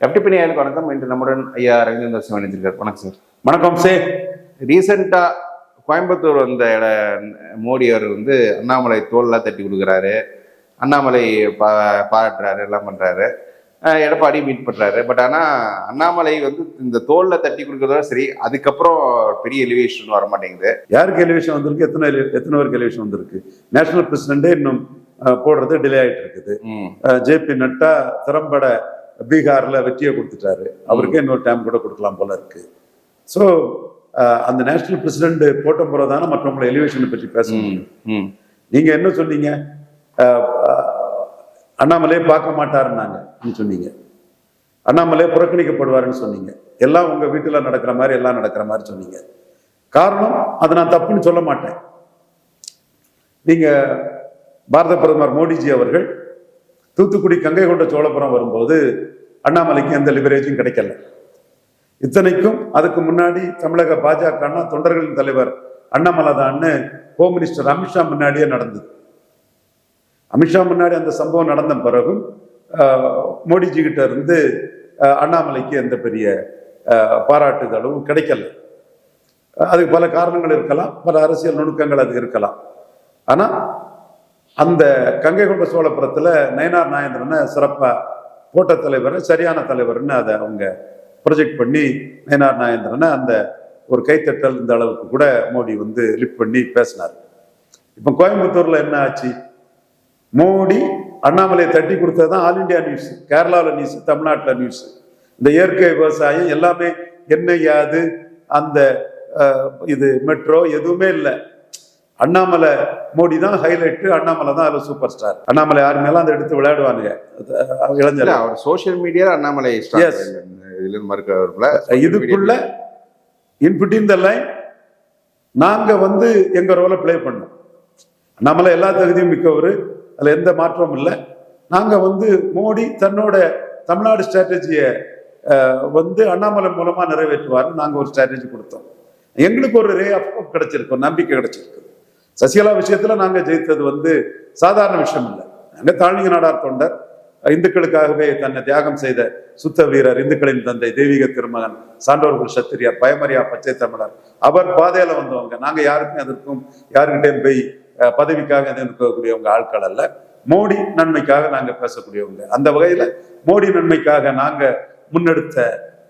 FTP நேயர்களுக்கு வணக்கம். இன்று நம்முடன் ஐயா ரவீந்திர சிவன் இணைஞ்சிருக்கார் வணக்கம் சார். வணக்கம் சே ரீசெண்டா கோயம்புத்தூர் வந்த இட மோடி அவர் வந்து அண்ணாமலை தோல்லாம் தட்டி கொடுக்குறாரு. அண்ணாமலை பா பாராட்டுறாரு எல்லாம் பண்றாரு. அஹ் எடப்பாடி மீட் பண்றாரு. பட் ஆனா அண்ணாமலை வந்து இந்த தோல்ல தட்டி கொடுக்கறதோட சரி அதுக்கப்புறம் பெரிய எலிவேஷன் வர மாட்டேங்குது யாருக்கு எலிவேஷன் வந்திருக்கு? எத்தனை எத்தனை பேருக்கு எலிவேஷன் வந்திருக்கு? நேஷனல் பிரசிடென்டே இன்னும் போடுறது டிலே ஆயிட்டு இருக்குது. ஜேபி நட்டா திறம்பட பீகார்ல வெற்றியை கொடுத்துட்டாரு. அவருக்கே இன்னொரு டைம் கூட கொடுக்கலாம் போல இருக்கு. ஸோ அந்த நேஷனல் பிரசிடென்ட் போட்ட முறைதானே மற்றவங்களை எலிவேஷனை பற்றி பேச ம் முடியும். ம். நீங்க என்ன சொன்னீங்க? அண்ணாமலையே பார்க்க மாட்டாருன்னாங்க. சொன்னீங்க? அண்ணாமலையே புறக்கணிக்கப்படுவாருன்னு சொன்னீங்க. எல்லாம் உங்க வீட்டுல நடக்கிற மாதிரி எல்லாம் நடக்கிற மாதிரி சொன்னீங்க. காரணம் அது நான் தப்புன்னு சொல்ல மாட்டேன். நீங்க பாரத பிரதமர் மோடிஜி அவர்கள் தூத்துக்குடி கங்கை கொண்ட சோழபுரம் வரும்போது அண்ணாமலைக்கு எந்த லிபரேஜும் கிடைக்கல. இத்தனைக்கும் அதுக்கு முன்னாடி தமிழக பாஜக தொண்டர்களின் தலைவர் அண்ணாமலை தான்னு ஹோம் மினிஸ்டர் அமித்ஷா முன்னாடியே நடந்தது. அமித்ஷா முன்னாடி அந்த சம்பவம் நடந்த பிறகும் ஆஹ், மோடிஜி கிட்ட இருந்து அண்ணாமலைக்கு எந்த பெரிய பாராட்டுதலும் கிடைக்கல. அதுக்கு பல காரணங்கள் இருக்கலாம் பல அரசியல் நுணுக்கங்கள் அது இருக்கலாம். ஆனா அந்த கங்கை கொண்ட சோழபுரத்தில் நயனார் நாயந்திரனை சிறப்பாக போட்ட தலைவர் சரியான தலைவர்னு அதை அவங்க ப்ரொஜெக்ட் பண்ணி நயனார் நாயந்திரனை அந்த ஒரு கைத்தட்டல் இந்த அளவுக்கு கூட மோடி வந்து லிஃப்ட் பண்ணி பேசினார். இப்போ கோயம்புத்தூரில் என்ன ஆச்சு? மோடி அண்ணாமலையை தட்டி கொடுத்தது தான் ஆல் இண்டியா நியூஸ் கேரளாவில் நியூஸ் தமிழ்நாட்டில் நியூஸ் இந்த இயற்கை விவசாயம் எல்லாமே என்ன யாது? அந்த இது மெட்ரோ எதுவுமே இல்லை. அண்ணாமலை மோடி தான் ஹைலைட் அண்ணாமலை தான் அதில் சூப்பர் ஸ்டார் அண்ணாமலை யார் மேலும் அதை எடுத்து விளையாடுவானுங்க? இளைஞர் அவர் சோஷியல் மீடியால அண்ணாமலை மறுக்கல இதுக்குள்ள இன்பிட்டின் த லைன் நாங்க வந்து எங்க ரோலை ப்ளே பண்ணோம். நம்மள எல்லா தகுதியும் மிக்கவர். அதுல எந்த மாற்றமும் இல்லை. நாங்க வந்து மோடி தன்னோட தமிழ்நாடு ஸ்ட்ராட்டஜியை வந்து அண்ணாமலை மூலமா நிறைவேற்றுவார் நாங்க ஒரு ஸ்ட்ராட்டஜி கொடுத்தோம். எங்களுக்கு ஒரு ரே ஆஃப் ஹோப் கிடைச்சிருக்கு ஒரு நம்பிக்கை கிடைச்சிருக்கு சசிகலா விஷயத்துல நாங்க ஜெயித்தது வந்து சாதாரண விஷயம் இல்லை. நாங்க தாழ்நிக நாடார் தொண்டர் இந்துக்களுக்காகவே தன்னை தியாகம் செய்த சுத்த வீரர் இந்துக்களின் தந்தை தெய்வீக திருமகன் சான்றோர்கள் சத்திரியார் பயமரியா பச்சை தமிழர். அவர் பாதையில வந்தவங்க. நாங்க யாருக்கும் அதற்கும் யாருக்கிட்டையும் போய் பதவிக்காக நிற்கக்கூடியவங்க ஆட்கள் அல்ல. மோடி நன்மைக்காக நாங்க பேசக்கூடியவங்க. அந்த வகையில மோடி நன்மைக்காக நாங்க முன்னெடுத்த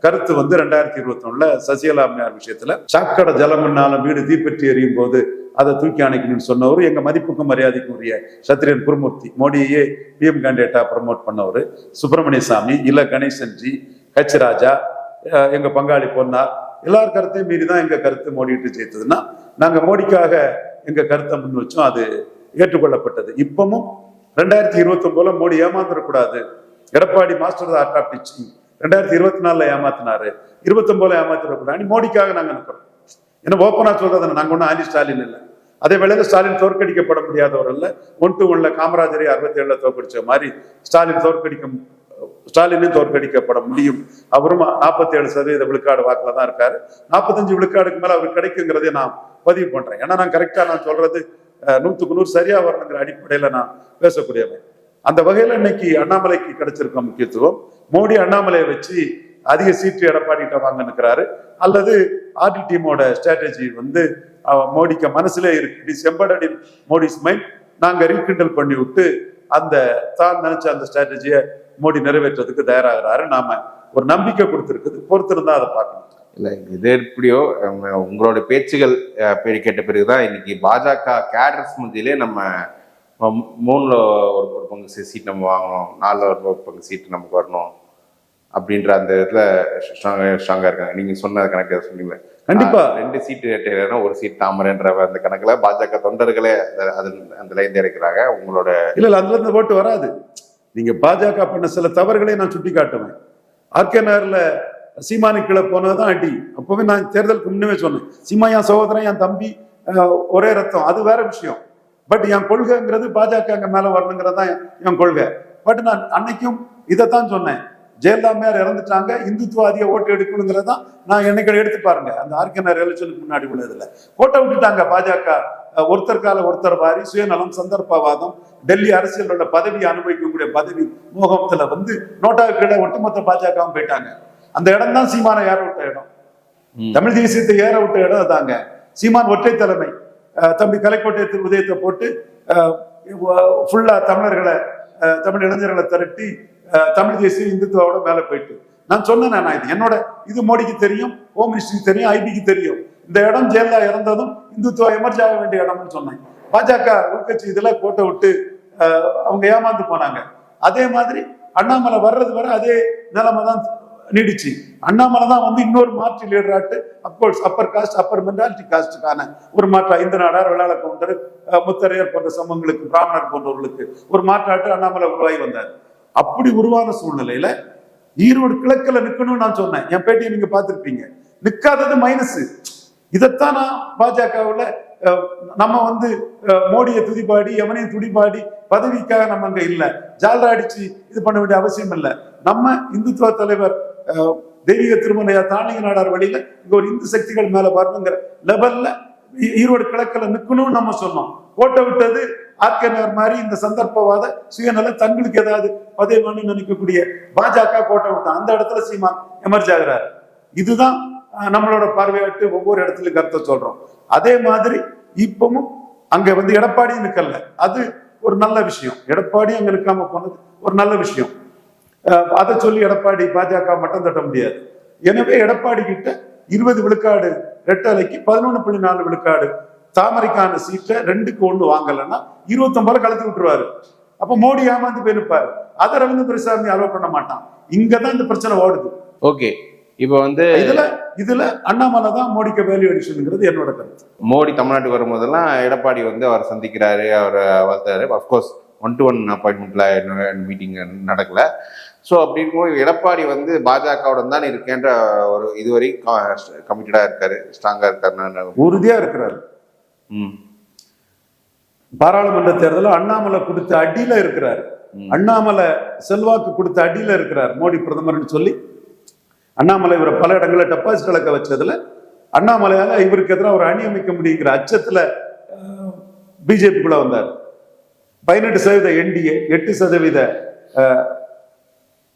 கருத்து வந்து ரெண்டாயிரத்தி இருபத்தி ஒண்ணுல சசிகலா அம்மையார் விஷயத்துல சாக்கடை ஜலம்னாலும் வீடு தீப்பற்றி எரியும் போது அதை தூக்கி அணைக்கணும்னு சொன்னவர் எங்கள் மதிப்புக்கும் மரியாதைக்கும் உரிய சத்திரியன் குருமூர்த்தி மோடியே பிஎம் கேண்டிடேட்டாக ப்ரமோட் பண்ணவர் சுப்பிரமணிய சாமி இல்லை கணேசன்ஜி ஜி ராஜா எங்கள் பங்காளி பொன்னார் எல்லார் கருத்தையும் மீறி தான் எங்கள் கருத்து மோடிட்டு ஜெயித்ததுன்னா நாங்கள் மோடிக்காக எங்கள் கருத்தை முன் வச்சோம் அது ஏற்றுக்கொள்ளப்பட்டது. இப்பவும் ரெண்டாயிரத்தி இருபத்தி ஒன்பதுல Modi ஏமாந்துடக்கூடாது Edappadi master art of teaching ரெண்டாயிரத்தி இருபத்தி நாலுல ஏமாத்தினாரு. இருபத்தி ஒன்பதுல ஏமாத்திடக்கூடாது மோடிக்காக நாங்கள் நிற்கிறோம் ஏன்னா ஓப்பனா சொல்றது நாங்க ஒன்றும் ஆண்டி ஸ்டாலின் இல்லை. அதே வேளையில் ஸ்டாலின் தோற்கடிக்கப்பட முடியாதவர் அல்ல. ஒன் டு ஒன்ல காமராஜரை அறுபத்தி ஏழுல தோற்கடிச்ச மாதிரி ஸ்டாலின் தோற்கடிக்கும் ஸ்டாலினும் தோற்கடிக்கப்பட முடியும். அவரும் நாற்பத்தி ஏழு சதவீத விழுக்காடு வாக்குல தான் இருக்காரு. நாற்பத்தஞ்சு விழுக்காடுக்கு மேல அவர் கிடைக்குங்கிறதை நான் பதிவு பண்றேன். ஏன்னா நான் கரெக்டா நான் சொல்றது நூத்துக்கு நூறு சரியா வரணுங்கிற அடிப்படையில நான் பேசக்கூடியவன். அந்த வகையில இன்னைக்கு அண்ணாமலைக்கு கிடைச்சிருக்க முக்கியத்துவம் மோடி அண்ணாமலையை வச்சு அதிக சீட்டு எடப்பாடிகிட்ட வாங்க நிற்கிறாரு அல்லது ஆர்டி டீமோட ஸ்ட்ராட்டஜி வந்து மோடிக்கு மனசுல இருக்கு. It is embedded in Modi's mind நாங்க ரீகிண்டல் பண்ணி விட்டு அந்த தான் நினைச்ச அந்த ஸ்ட்ராட்டஜியை மோடி நிறைவேற்றுறதுக்கு தயாராகிறாரு. நாம ஒரு நம்பிக்கை கொடுத்துருக்குது. பொறுத்திருந்தா அதை பார்க்கணும். இல்லை இது எப்படியோ உங்களோட பேச்சுகள் பேடி கேட்ட பிறகுதான் இன்னைக்கு பாஜக கேடர்ஸ் மத்தியிலே நம்ம மூணில் மூணுல ஒரு ஒரு பங்கு சீட் நம்ம வாங்கணும். நாலுல ஒரு பங்கு சீட் நமக்கு வரணும். அப்படின்ற அந்த இதுல ஸ்ட்ராங்கா ஸ்ட்ராங்கா இருக்காங்க. நீங்க சொன்ன கணக்கு சொன்னீங்க கண்டிப்பா. ரெண்டு சீட்டு ஒரு சீட் தாமரைன்ற அந்த கணக்குல பாஜக தொண்டர்களே அந்த லைன் இறக்கிறாங்க உங்களோட இல்ல இல்ல அதுல இருந்து ஓட்டு வராது. நீங்க பாஜக பண்ண சில தவறுகளை நான் சுட்டி காட்டுவேன். ஆர்கே நகர்ல சீமானு கீழே போனதுதான் அடி. அப்பவே நான் தேர்தலுக்கு முன்னமே சொன்னேன். சீமா என் சகோதரன் என் தம்பி ஒரே ரத்தம். அது வேற விஷயம். பட் என் கொள்கைங்கிறது பாஜக அங்க மேல வரணுங்கிறது தான் என் கொள்கை. பட் நான் அன்னைக்கும் இதைத்தான் சொன்னேன். ஜெயலலிதா அம்மையார் இறந்துட்டாங்க இந்துத்துவாதிய ஓட்டு எடுக்கணுங்கிறதான் நான் என்னைக்கு எடுத்து பாருங்க. அந்த ஆர்கே நகர் எலெக்ஷனுக்கு முன்னாடி உள்ளதுல. ஓட்டை விட்டுட்டாங்க பாஜக. ஒருத்தர் கால ஒருத்தர் வாரி சுயநலம் சந்தர்ப்பவாதம் டெல்லி அரசியலோட பதவி அனுபவிக்கக்கூடிய பதவி மோகத்துல வந்து நோட்டாவுக்கு கீழே ஒட்டுமொத்த பாஜகவும் போயிட்டாங்க. அந்த இடம் தான் சீமான ஏற விட்ட இடம். தமிழ் தேசியத்தை ஏற விட்ட இடம் அதாங்க. சீமான் ஒற்றை தலைமை. தம்பி கலைக்கோட்டை உதயத்தை போட்டு ஃபுல்லா தமிழர்களை தமிழ் இளைஞர்களை திரட்டி தமிழ் தேசியம் இந்துத்துவோட மேல போயிட்டு. நான் சொன்னேன் நான் இது என்னோட இது மோடிக்கு தெரியும் ஹோம் மினிஸ்டருக்கு தெரியும் ஐபிக்கு தெரியும். இந்த இடம் ஜெயலலிதா இறந்ததும் இந்துத்துவா எமர்ஜ் ஆக வேண்டிய இடம்னு சொன்னேன். பாஜக உள்கட்சி இதெல்லாம் கோட்டை விட்டு அவங்க ஏமாந்து போனாங்க. அதே மாதிரி அண்ணாமலை வர்றது வரை அதே நிலைமை தான் நீடிச்சு. அண்ணாமலை தான் வந்து இன்னொரு மாற்று லீடராட்டு of course upper caste upper mentality காஸ்டுக்கான ஒரு மாற்று ஐந்து நாடார் வெள்ளாள கவுண்டர் முத்தரையர் போன்ற சமூகங்களுக்கு பிராமணர் போன்றவர்களுக்கு ஒரு மாற்றாட்டு அண்ணாமலை உருவாகி வந்தார். அப்படி உருவான சூழ்நிலையில ஈரோடு கிழக்கில் நிக்கணும்னு நான் சொன்னேன். என் பேட்டியை நீங்க பார்த்துருப்பீங்க. நிற்காதது மைனஸ் இதைத்தான் நான் பாஜகவுல நம்ம வந்து மோடியை துதிப்பாடி எவனையும் துடிப்பாடி பதவிக்காக நம்ம அங்க இல்லை. ஜால்ரா அடிச்சு இது பண்ண வேண்டிய அவசியம் இல்லை. நம்ம இந்துத்துவ தலைவர் அஹ், தெய்வீக திருமலையா தானிக நாடார் வழியில இங்க ஒரு இந்து சக்திகள் மேல வரணுங்கிற லெவல்ல ஈ- ஈரோடு கிழக்கில் நிக்கணும்னு நம்ம சொன்னோம். கோட்டை விட்டது ஆர்கேனர் மாதிரி இந்த சந்தர்ப்பவாத சுயநல தங்களுக்கு ஏதாவது பதவி வேணும்னு நினைக்கக்கூடிய பாஜக கோட்டை விட்டான் அந்த இடத்துல சீமான் எமர்ஜ் ஆகிறார். இதுதான் நம்மளோட பார்வையாட்டு ஒவ்வொரு இடத்துலயும் கருத்தை சொல்றோம். அதே மாதிரி இப்பவும் அங்க வந்து எடப்பாடி நிக்கல. அது ஒரு நல்ல விஷயம். எடப்பாடி அங்க நிற்காம போனது ஒரு நல்ல விஷயம். அதை சொல்லி எடப்பாடி பாஜக மட்டம் தட்ட முடியாது. எனவே எடப்பாடி கிட்ட இருபது விழுக்காடு ரெட்டலைக்கு பதினொன்று புள்ளி நாலு விழுக்காடு தாமரைக்கான சீட்டை ரெண்டுக்கு ஒண்ணு வாங்கலைன்னா இருபத்தொன்பது கலத்தி விட்டுருவாரு. அப்ப மோடி ஏமாந்து போய் நிற்பாரு அதை ரவீந்திர துரைசாமி அலோவ் பண்ண மாட்டான். இங்கதான் இந்த பிரச்சனை ஓடுது. ஓகே. இப்போ வந்து இதுல இதுல அண்ணாமலை தான் மோடிக்கு வேல்யூ அடிஷனுங்கிறது என்னோட கருத்து. மோடி தமிழ்நாட்டுக்கு வரும்போதெல்லாம் எடப்பாடி வந்து அவர் சந்திக்கிறாரு அவர் வாழ்த்தாரு of course one to one அப்பாயின்மெண்ட்ல meeting நடக்கல. ஸோ அப்படி இருக்கும்போது எடப்பாடி வந்து பாஜகவோட தான் இருக்கேன்ற ஒரு இதுவரை கமிட்டடா இருக்காரு ஸ்ட்ராங்கா இருக்காரு உறுதியா இருக்கிறாரு. பாராளுமன்ற தேர்தலில் அண்ணாமலை கொடுத்த அடியில இருக்கிறார். அண்ணாமலை செல்வாக்கு கொடுத்த அடியில இருக்கிறார் மோடி பிரதமர்னு சொல்லி. அண்ணாமலை இவரை பல இடங்களில் டெபாசிட் இழக்க வச்சதுல அண்ணாமலையால இவருக்கு எதிராக ஒரு அணி அமைக்க முடியுங்கிற அச்சத்துல பிஜேபிக்குள்ள வந்தார். பதினெட்டு சதவீத என்டிஏ எட்டு சதவீத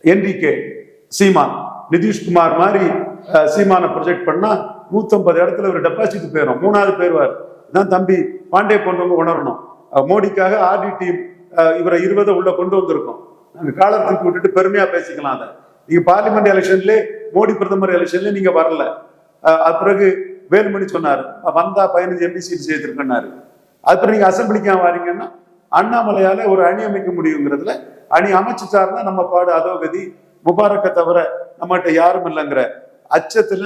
என்டிகே சீமான். நிதிஷ்குமார் மாதிரி சீமானை ப்ரொஜெக்ட் பண்ணா நூத்தம்பது இடத்துல ஒரு டெபாசிட் போயிடும் மூணாவது போயிருவார் தான் தம்பி பாண்டே போன்றவங்க உணரணும். மோடிக்காக ஆர்டி டீம் இவரை இருபதை உள்ள கொண்டு வந்திருக்கோம். நாங்க காலத்துக்கு விட்டுட்டு பெருமையா பேசிக்கலாம் அதை. நீங்க பார்லிமெண்ட் எலெக்ஷன்ல மோடி பிரதமர் எலெக்ஷன்ல நீங்க வரல. அது பிறகு வேலுமணி சொன்னார். வந்தா பதினஞ்சு எம்பி சீட் சேர்த்திருக்கேன்னாரு. அது பிறகு நீங்க அசம்பிளிக்கா வாரீங்கன்னா அண்ணாமலையால ஒரு அணி அமைக்க முடியுங்கிறதுல அணி அமைச்சுட்டாருன்னா நம்ம பாடு அதோ கதி முபாரக்கை தவிர நம்மகிட்ட யாரும் இல்லைங்கிற அச்சத்துல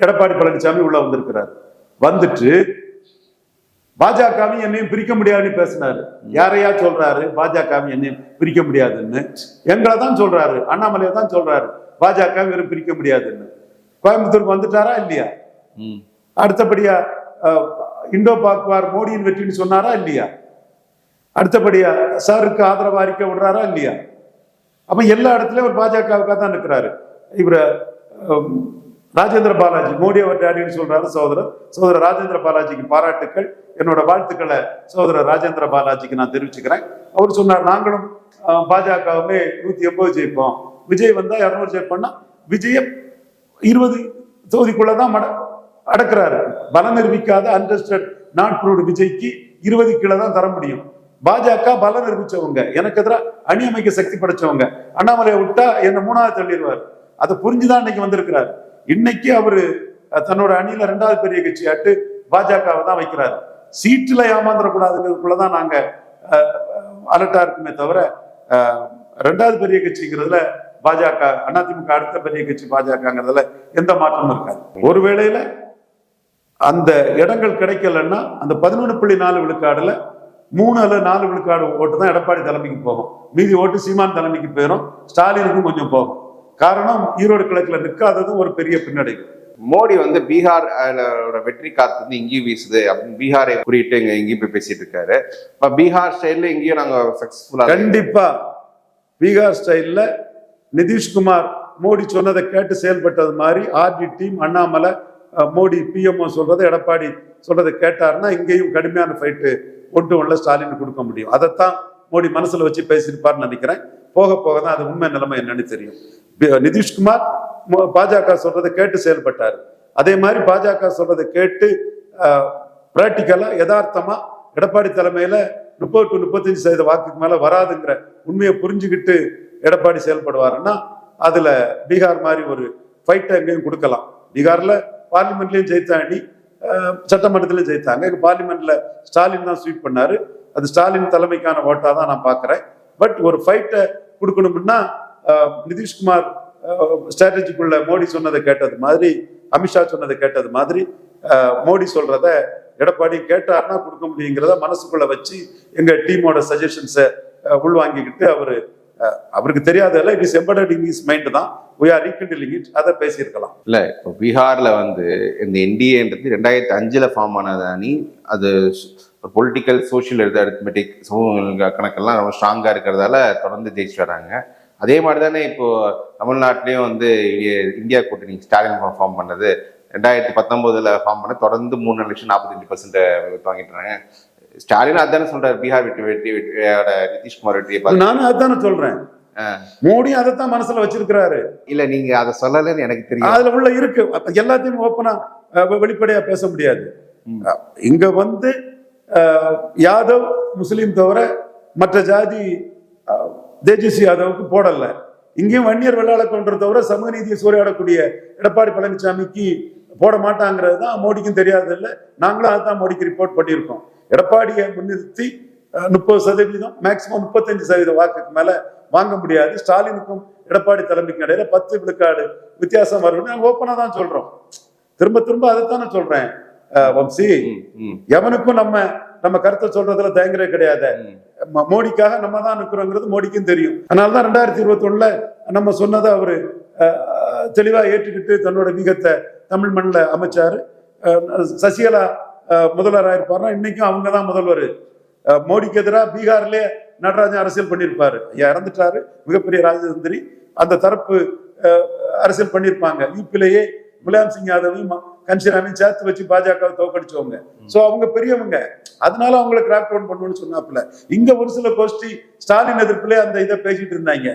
எடப்பாடி பழனிசாமி உள்ள வந்திருக்கிறார். வந்துட்டு பாஜகவும் என்னையும் பிரிக்க முடியாதுன்னு பேசினாரு. யாரையா சொல்றாரு? பாஜகவும் என்னையும் பிரிக்க முடியாதுன்னு. எங்களை தான் சொல்றாரு. அண்ணாமலையை தான் சொல்றாரு. பாஜக வெறும் பிரிக்க முடியாதுன்னு. கோயம்புத்தூருக்கு வந்துட்டாரா? இல்லையா? அடுத்தபடியா அஹ், இந்தோ பாக் வார் மோடியின் வெற்றின்னு சொன்னாரா? இல்லையா? அடுத்தபடியா சாருக்கு ஆதரவு அறிக்கை விடுறாரா? இல்லையா? அப்ப எல்லா இடத்துலயும் ஒரு பாஜகவுக்காக தான் இருக்கிறாரு இவர ராஜேந்திர பாலாஜி மோடி அவர் டேடின்னு சொல்றாரு சோதரர் சோதர ராஜேந்திர பாலாஜிக்கு பாராட்டுக்கள். என்னோட வாழ்த்துக்களை சோதர ராஜேந்திர பாலாஜிக்கு நான் தெரிவிச்சுக்கிறேன். அவர் சொன்னார் நாங்களும் அஹ், பாஜகவுமே நூத்தி எண்பது ஜெயிப்போம். விஜய் வந்தா இரநூறு ஜெயிப்போம்னா விஜய இருபது தொகுதிக்குள்ளதான் மட அடக்குறாரு. பலம் நிரூபிக்காத அன்டெஸ்டட் நாட் ப்ரூவ்டு விஜய்க்கு இருபது கீழே தான் தர முடியும். பாஜக பலம் நிரூபிச்சவங்க. எனக்கு எதிராக அணி அமைக்க சக்தி படைச்சவங்க. அண்ணாமலையை விட்டா என்ன மூணாவது தள்ளிடுவார். அதை புரிஞ்சுதான் இன்னைக்கு வந்திருக்கிறாரு. இன்னைக்கு அவரு தன்னோட அணியில ரெண்டாவது பெரிய கட்சியாட்டு பாஜகவை தான் வைக்கிறாரு. சீட்டுல ஏமாந்துடக்கூடாதுங்கிறதுக்குள்ளதான் நாங்க அலர்ட்டா இருக்குமே தவிர ரெண்டாவது பெரிய கட்சிங்கிறதுல பாஜக அதிமுக அடுத்த பெரிய கட்சி பாஜகங்கிறதுல எந்த மாற்றமும் இருக்காது. ஒரு வேளையில அந்த இடங்கள் கிடைக்கலன்னா அந்த பதினொன்று புள்ளி நாலு விழுக்காடுல மூணு அல்லது நாலு விழுக்காடு ஓட்டு தான் எடப்பாடி தலைமைக்கு போகும். மீதி ஓட்டு சீமான் தலைமைக்கு போயிடும் ஸ்டாலினுக்கும் கொஞ்சம் போகும். காரணம் ஈரோடு கிழக்குல நிற்காததும் ஒரு பெரிய பின்னடைவு மோடி வந்து பீகார் வெற்றி காத்து வந்து இங்கேயும் வீசுது. அப்படின்னு பீகாரை குறியிட்டு இங்க இங்கேயும் போய் பேசிட்டு இருக்காரு. இப்ப பீகார் ஸ்டைல்ல இங்கேயும் நாங்க சக்சஸ்ஃபுல்லா கண்டிப்பா. பீகார் ஸ்டைல்ல நிதிஷ்குமார் மோடி சொன்னதை கேட்டு செயல்பட்டது மாதிரி RT team Annamalai Modi PMO சொல்றதை எடப்பாடி சொல்றதை கேட்டாருன்னா இங்கேயும் கடுமையான ஃபைட்டு ஒன்று ஒன்ல ஸ்டாலின் கொடுக்க முடியும். அதைத்தான் மோடி மனசுல வச்சு பேசியிருப்பார்னு நினைக்கிறேன். போக போக தான் அது உண்மை நிலைமை என்னன்னு தெரியும். நிதிஷ்குமார் மோ- பாஜக சொல்றதை கேட்டு செயல்பட்டார். அதே மாதிரி பாஜக சொல்றதை கேட்டு பிராக்டிக்கலா யதார்த்தமா எடப்பாடி தலைமையில முப்பது டு முப்பத்தஞ்சு சதவீத வாக்குக்கு மேல வராதுங்கிற உண்மையை புரிஞ்சுக்கிட்டு எடப்பாடி செயல்படுவாருன்னா அதுல பீகார் மாதிரி ஒரு ஃபைட்டை எங்கேயும் கொடுக்கலாம். பீகார்ல பார்லிமெண்ட்லயும் ஜெயித்தாண்டி அஹ், ஜெயித்தாங்க. பார்லிமெண்ட்ல ஸ்டாலின் தான் ஸ்வீப் பண்ணாரு. அது ஸ்டாலின் தலைமைக்கான ஓட்டா தான் நான் பாக்குறேன். பட் ஒரு ஃபைட்டை கொடுக்கணும்னா நிதிஷ்குமார் ஸ்ட்ராட்டஜிக்குள்ள மோடி சொன்னதை கேட்டது மாதிரி அமித்ஷா சொன்னதை கேட்டது மாதிரி மோடி சொல்றத எடப்பாடி கேட்டார்னா கொடுக்க முடியுங்கிறத மனசுக்குள்ள வச்சு எங்க டீமோட சஜஷன்ஸை உள்வாங்கிக்கிட்டு அவரு அவருக்கு தெரியாதல்ல it is embedded in is mind தான். வி ஆர் ரீகண்டிலிங் இட் அதை பேசியிருக்கலாம். இல்லை இப்போ பீகாரில் வந்து இந்த என்டிஏன்றது ரெண்டாயிரத்தி அஞ்சில் ஃபார்ம் ஆனது அணி அது பொலிட்டிக்கல் சோஷியல் அரித்மெட்டிக் கணக்கெல்லாம் ரொம்ப ஸ்ட்ராங்கா இருக்கிறதால தொடர்ந்து ஜெயிச்சு வராங்க. அதே மாதிரி தானே இப்போ தமிழ்நாட்டிலையும் வந்து இந்தியா கூட்டணி ஸ்டாலின் ஃபார்ம் பண்ணது. ரெண்டாயிரத்தி பத்தொன்பதுல ஃபார்ம் பண்ண தொடர்ந்து மூணு லட்சம் நாற்பத்தஞ்சு பர்சன்ட் வாங்கிட்டுறாங்க ஸ்டாலின் அதானே சொல்றாரு பீகார் வெற்றி வெற்றி வெற்றியோட நிதிஷ்குமார் வெற்றியை பார்த்து. நானும் அதானே சொல்றேன். ஆ. மோடியும் அதைத்தான் மனசுல வச்சிருக்கிறாரு. இல்ல நீங்க அதை சொல்லலைன்னு எனக்கு தெரியும் அதுல உள்ள இருக்கு. எல்லாத்தையும் ஓப்பனா வெளிப்படையா பேச முடியாது. இங்க வந்து யாதவ் முஸ்லீம் தவிர மற்ற ஜாதி தேஜஸ்வி யாதவுக்கு போடலை. இங்கேயும் வன்னியர் வெள்ளாள கொன்ற தவிர சமூக நீதியை சூறையாடக்கூடிய எடப்பாடி பழனிசாமிக்கு போட மாட்டாங்கிறது தான் மோடிக்கும் தெரியாது இல்லை நாங்களும் அதுதான் மோடிக்கு ரிப்போர்ட் பண்ணியிருக்கோம் எடப்பாடியை முன்னிறுத்தி முப்பது சதவீதம் மேக்சிமம் முப்பத்தஞ்சு சதவீத வாக்குக்கு மேலே வாங்க முடியாது. ஸ்டாலினுக்கும் எடப்பாடி தலைமைக்கும் இடையில பத்து விழுக்காடு வித்தியாசம் வரும்னு நாங்கள் ஓப்பனாக தான் சொல்றோம். திரும்ப திரும்ப அதைத்தானே சொல்றேன். சொல்கிறேன் வம்சி. எவனுக்கும் நம்ம நம்ம கருத்தை சொல்றதுல தயங்குறே கிடையாது. மோடிக்காக நம்ம தான் நிற்கிறோங்கிறது மோடிக்கும் தெரியும். அதனால தான் ரெண்டாயிரத்தி இருபத்தி நம்ம சொன்னதை அவரு தெளிவா ஏற்றுக்கிட்டு தன்னோட வீகத்தை தமிழ் மண்ணில் அமைச்சாரு. சசிகலா முதல்வராக இருப்பாருன்னா இன்னைக்கும் அவங்க தான் முதல்வர். மோடிக்கு எதிராக பீகார்லயே நடராஜன் அரசியல் பண்ணியிருப்பாரு. இறந்துட்டாரு. மிகப்பெரிய ராஜதந்திரி. அந்த தரப்பு அரசியல் பண்ணியிருப்பாங்க. யூபிலேயே முலாயம் சிங் யாதவையும் கன்சிராமையும் சேர்த்து வச்சு பாஜகவை தோக்கடிச்சவங்க. சோ அவங்க பெரியவங்க. அதனால அவங்களை கிராப் டவுன் பண்ணுவோம்னு சொன்னாப்புல. இங்க ஒரு சில கோஷ்டி ஸ்டாலின் எதிர்ப்புல அந்த இதை பேசிட்டு இருந்தாங்க.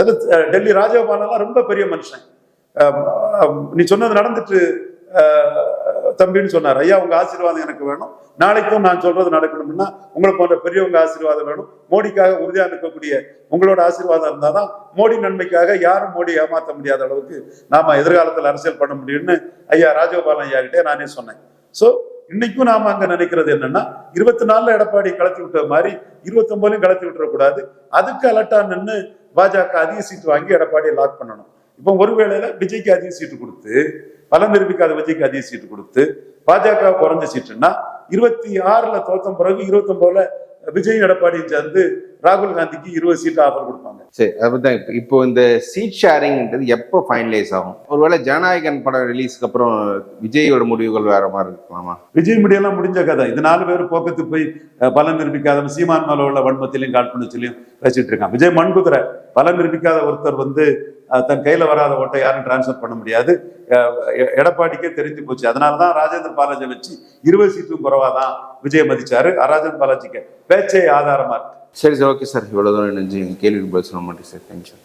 அது டெல்லி ராஜகோபாலெல்லாம் ரொம்ப பெரிய மனுஷன். நீ சொன்னது நடந்துட்டு தம்பின்னு சொன்னார் ஐயா உங்க ஆசீர்வாதம் எனக்கு வேணும். நாளைக்கும் நான் சொல்றது நடக்கணும்னா உங்களை போன்ற பெரியவங்க ஆசீர்வாதம் வேணும். மோடிக்காக உறுதியா நிற்கக்கூடிய உங்களோட ஆசீர்வாதம் இருந்தாதான் மோடி நன்மைக்காக யாரும் மோடி ஏமாத்த முடியாத அளவுக்கு நாம எதிர்காலத்தில் அரசியல் பண்ண முடியும்னு ஐயா ராஜகோபாலன் ஐயா கிட்டே நானே சொன்னேன். சோ இன்னைக்கும் நாம அங்க நினைக்கிறது என்னன்னா இருபத்தி நாலுல எடப்பாடி கலத்தி விட்ட மாதிரி இருபத்தி ஒன்பதுலையும் கலத்தி விட்டுறக்கூடாது. அதுக்கு அலட்டா நின்று பாஜக அதிக சீட்டு வாங்கி எடப்பாடியை லாக் பண்ணணும். இப்போ ஒருவேளையில விஜய்க்கு அதிக சீட்டு கொடுத்து பலம் நிரூபிக்காத விஜய்க்கு அதிக சீட்டு கொடுத்து பாஜக குறைஞ்ச சீட்டுன்னா இருபத்தி ஆறுல தோத்தம் பிறகு இருபத்தி ஒன்பதுல விஜய் எடப்பாடி சேர்ந்து ராகுல் காந்திக்கு இருபது சீட்டு ஆஃபர் கொடுப்பாங்க. சரி அதுதான் இப்போ இந்த சீட் ஷேரிங்ன்றது எப்போ ஃபைனலைஸ் ஆகும்? ஒருவேளை ஜனநாயகன் படம் ரிலீஸ்க்கு அப்புறம் விஜயோட முடிவுகள் வேற மாதிரி இருக்கலாமா? விஜய் முடியெல்லாம் முடிஞ்ச கதை. இது நாலு பேர் போக்கத்துக்கு போய் பலன் நிரூபிக்காத சீமான் மேல உள்ள வன்மத்திலையும் காழ்ப்புணர்ச்சிலையும் பேசிட்டு இருக்கான். விஜய் மண்குதிரை. பலன் நிரூபிக்காத ஒருத்தர் வந்து தன் கையில வராத ஓட்டை யாரும் டிரான்ஸ்ஃபர் பண்ண முடியாது. எடப்பாடிக்கே தெரிஞ்சு போச்சு. அதனாலதான் ராஜேந்திர பாலாஜி வச்சு இருபது சீட்டும் குறைவாதான் விஜய் மதிச்சாரு. ராஜேந்திர பாலாஜிக்கு பேச்சே ஆதாரமா இருக்கு. சரி சார் ஓகே சார் இவ்வளோ தூரம் நினைஞ்சு கேள்விக்கு பதில் சொல்ல மாட்டேன் சார். தேங்க்யூ